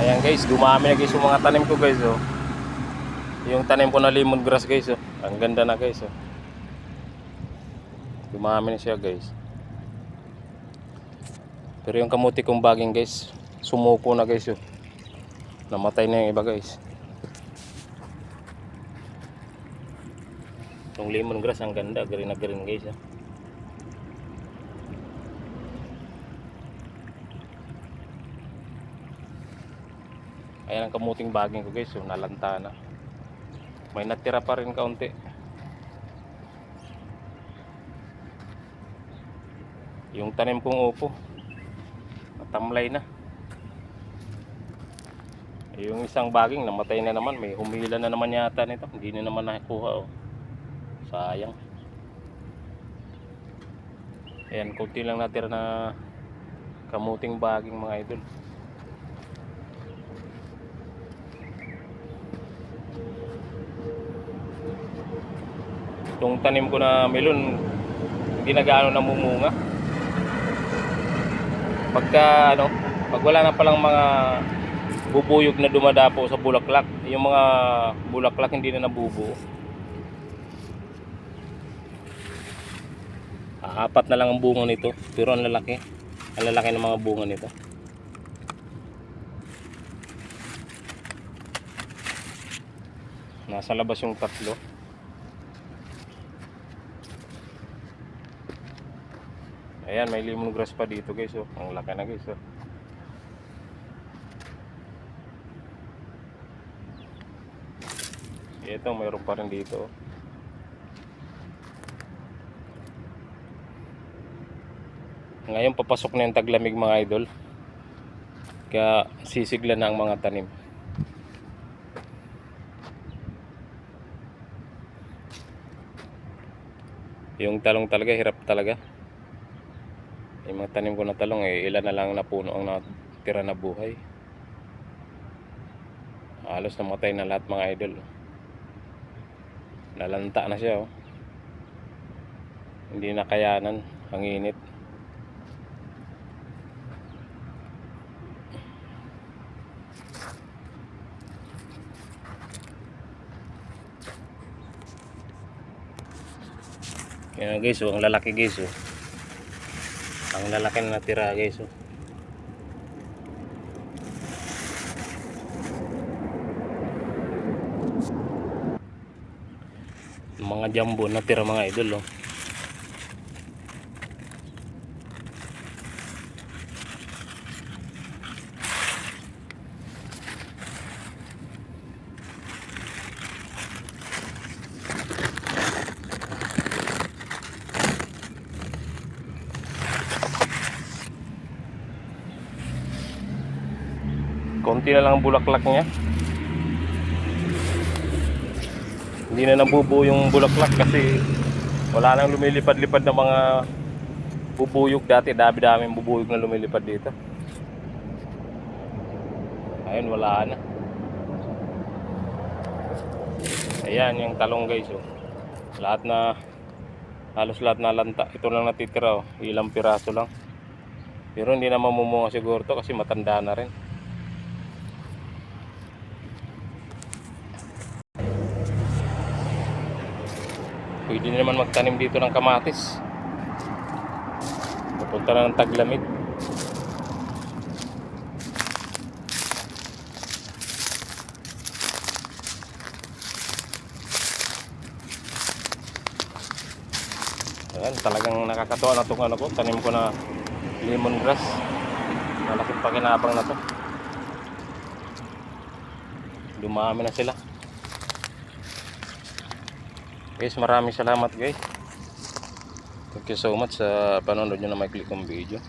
Ayan guys, dumami na guys yung mga tanim ko guys oh. Yung tanim ko na lemongrass guys oh. Ang ganda na guys oh. Dumami na siya guys. Pero yung kamuti kong baging guys, sumuko na guys oh. Namatay na yung iba guys. Yung lemongrass ang ganda, green na green guys oh. Ayan ang kamuting baging ko guys, so nalanta na. May natira pa rin kaunti. Yung tanim kong upo, natamlay na. Yung isang baging namatay na naman, may humila na naman yata nito. Hindi na naman nakuha oh. Sayang. Ayan, kunti lang natira na kamuting baging mga idol. Itong tanim ko na melon, hindi na gaano namumunga. Pagka ano, pag wala na palang mga bubuyog na dumadapo sa bulaklak, yung mga bulaklak hindi na nabubuo. Apat na lang ang bunga nito, pero ang lalaki. Ang lalaki ng mga bunga nito. Nasa labas yung tatlo. Ayan, may lemongrass pa dito guys. Oh. Ang laki na guys. Oh. Ito, mayroon pa rin dito. oh. Ngayon, papasok na yung taglamig mga idol. Kaya sisigla na ang mga tanim. Yung talong talaga, hirap talaga. Yung mga tanim ko na talong, eh, ilan na lang na puno ang natira na buhay. Halos namatay na lahat mga idol. Lalanta na siya, oh. Hindi na kayanan, ang init. Yan guys, oh, lalaki guys, oh. Ang lalaki na natira guys, oh. Mga jumbo natira mga idol, oh. Konti na lang ang bulaklak niya. Hindi na nabubuo yung bulaklak kasi wala nang lumilipad-lipad na mga bubuyog dati. Dami-daming bubuyog na lumilipad dito. Ayun, wala na. Ayan, yung talong guys. Oh. Lahat na, halos lahat na lanta. Ito lang natitira. Oh. Ilang piraso lang. Pero hindi na mamumunga siguro to kasi matanda na rin. Pwede na naman magtanim dito ng kamatis. Pupunta na ng taglamig. Ayan, talagang nakakatuwa na itong ano ko. Tanim ko na lemongrass. Malaking pakinabang na to. Dumami na sila. Guys, maraming salamat guys. Thank you so much sa panonood nyo na may click ng video.